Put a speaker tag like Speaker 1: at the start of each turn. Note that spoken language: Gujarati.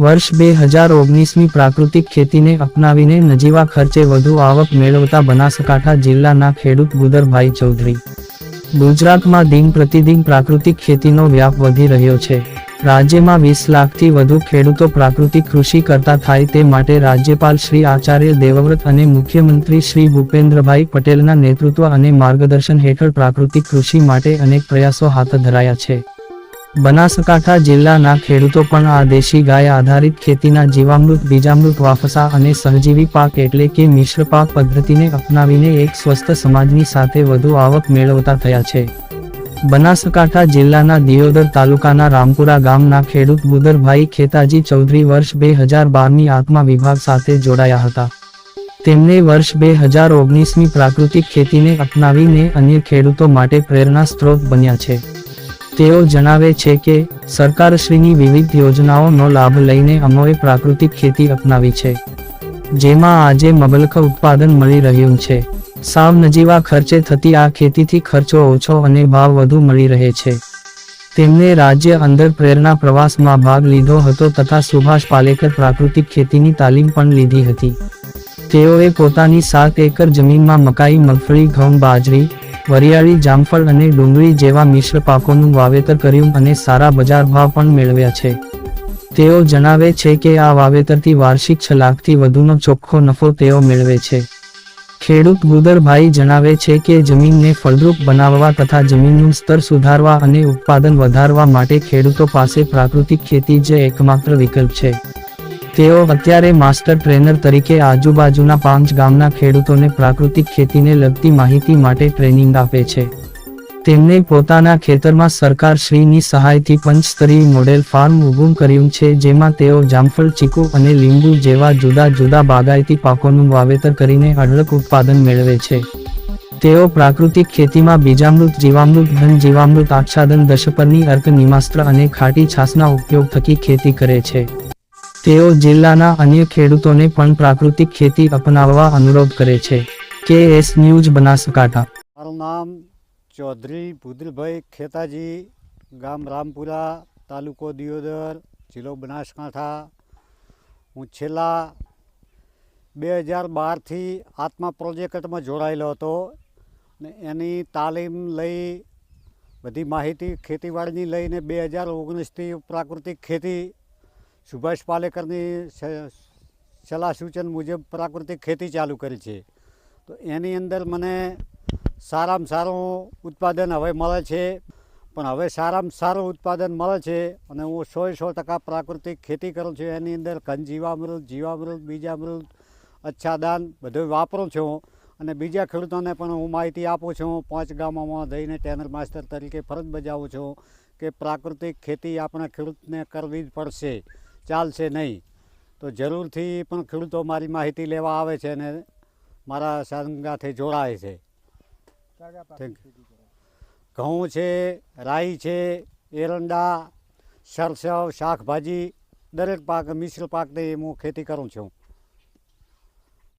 Speaker 1: વર્ષ બે હજાર ઓગણીસની પ્રાકૃતિક ખેતીને અપનાવીને નજીવા ખર્ચે વધુ આવક મેળવતા બનાસકાંઠા જિલ્લાના ખેડૂત ગુદરભાઈ ચૌધરી. ગુજરાતમાં દિન પ્રતિદિન પ્રાકૃતિક ખેતીનો વ્યાપ વધી રહ્યો છે. રાજ્યમાં વીસ લાખથી વધુ ખેડૂતો પ્રાકૃતિક કૃષિ કરતા થાય તે માટે રાજ્યપાલ શ્રી આચાર્ય દેવવ્રત અને મુખ્યમંત્રી શ્રી ભૂપેન્દ્રભાઈ પટેલના નેતૃત્વ અને માર્ગદર્શન હેઠળ પ્રાકૃતિક કૃષિ માટે અનેક પ્રયાસો હાથ ધરાયા છે. બનાસકાંઠા જિલ્લાના ખેડૂતો પણ આ દેશી ગાય આધારિત ખેતીના જીવામૃત, બીજામૃત, વાફસા અને સહજીવી પાક એટલે કે મિશ્ર પાક પદ્ધતિને અપનાવીને એક સ્વસ્થ સમાજની સાથે વધુ આવક મેળવતા થયા છે. બનાસકાંઠા જિલ્લાના દિયોદર તાલુકાના રામપુરા ગામના ખેડૂત બુદરભાઈ ખેતાજી ચૌધરી વર્ષ બે હજાર બારની આત્મા વિભાગ સાથે જોડાયા હતા. તેમને વર્ષ બે હજાર ઓગણીસની પ્રાકૃતિક ખેતીને અપનાવીને અન્ય ખેડૂતો માટે પ્રેરણા સ્ત્રોત બન્યા છે. તેઓ જણાવે છે કે, સરકારશ્રીની વિવિધ યોજનાઓનો લાભ લઈને અમોએ પ્રાકૃતિક ખેતી અપનાવી છે, જેમાં આજે મબલખ ઉત્પાદન મળી રહ્યું છે. સાવ નજીવા ખર્ચે થતી આ ખેતીથી ખર્ચો ઓછો અને ભાવ વધુ મળી રહે છે. તેમને રાજ્ય અંદર પ્રેરણા પ્રવાસમાં ભાગ લીધો હતો તથા સુભાષ પાલેકર પ્રાકૃતિક ખેતીની તાલીમ પણ લીધી હતી. તેઓએ પોતાની સાત એકર જમીનમાં મકાઈ, મગફળી, ઘઉં, બાજરી વરિયાળી, જામફળ અને ડુંગળી જેવા મિશ્ર પાકોનું વાવેતર કર્યું અને સારા બજાર ભાવ પણ મેળવ્યા છે. તેઓ જણાવે છે કે આ વાવેતરથી વાર્ષિક છ લાખથી વધુનો ચોખ્ખો નફો તેઓ મેળવે છે. ખેડૂત ગુદરભાઈ જણાવે છે કે જમીનને ફળદ્રુપ બનાવવા તથા જમીનનું સ્તર સુધારવા અને ઉત્પાદન વધારવા માટે ખેડૂતો પાસે પ્રાકૃતિક ખેતી જ એકમાત્ર વિકલ્પ છે. તેઓ અત્યારે માસ્ટર ટ્રેનર તરીકે આજુબાજુના પાંચ ગામના ખેડૂતોને પ્રાકૃતિક ખેતીને લગતી માહિતી માટે ટ્રેનિંગ આપે છે. તેમને પોતાના ખેતરમાં સરકાર શ્રીની સહાયથી પંચસ્તરીય મોડેલ ફાર્મ ઊભું કર્યું છે, જેમાં તેઓ જામફળ, ચીકુ અને લીંબુ જેવા જુદા જુદા બાગાયતી પાકોનું વાવેતર કરીને અઢળક ઉત્પાદન મેળવે છે. તેઓ પ્રાકૃતિક ખેતીમાં બીજામૃત, જીવામૃત ઘન જીવામૃત આચ્છાદન, દશપરની અર્ક નિમાસ્ત્ર અને ખાટી છાસના ઉપયોગ થકી ખેતી કરે છે. તેઓ જિલ્લાના અન્ય ખેડૂતોને પણ પ્રાકૃતિક ખેતી અપનાવવા અનુરોધ કરે છે. કે એસ ન્યૂઝ બનાસકાંઠા.
Speaker 2: મારું નામ ચૌધરી ભૂદલભાઈ ખેતાજી, ગામ રામપુરા, તાલુકો દિયોદર, જિલ્લો બનાસકાંઠા. હું છેલ્લા બે હજાર બારથી આત્મા પ્રોજેક્ટમાં જોડાયેલો હતો ને એની તાલીમ લઈ, બધી માહિતી ખેતીવાડીની લઈને બે હજાર ઓગણીસથી પ્રાકૃતિક ખેતી સુભાષ પાલેકરની સલાહ સૂચન મુજબ પ્રાકૃતિક ખેતી ચાલુ કરી છે. તો એની અંદર મને સારામાં સારું ઉત્પાદન હવે મળે છે. પણ હવે સારામાં સારું ઉત્પાદન મળે છે અને હું સો સો ટકા પ્રાકૃતિક ખેતી કરું છું. એની અંદર ઘન જીવામૃત જીવામૃત, બીજામૃત, અચ્છાદાન બધું વાપરું છું અને બીજા ખેડૂતોને પણ હું માહિતી આપું છું. પાંચ ગામોમાં જઈને ટેનર માસ્ટર તરીકે ફરજ બજાવું છું કે પ્રાકૃતિક ખેતી આપણા ખેડૂતને કરવી જ પડશે. ચાલશે નહીં. તો જરૂરથી પણ ખેડૂતો મારી માહિતી લેવા આવે છે અને મારા સંગાથે જોડાય છે. ઘઉં છે રાઈ છે એરંડા સરસવ શાકભાજી દરેક પાક મિશ્ર પાકની હું ખેતી કરું છું.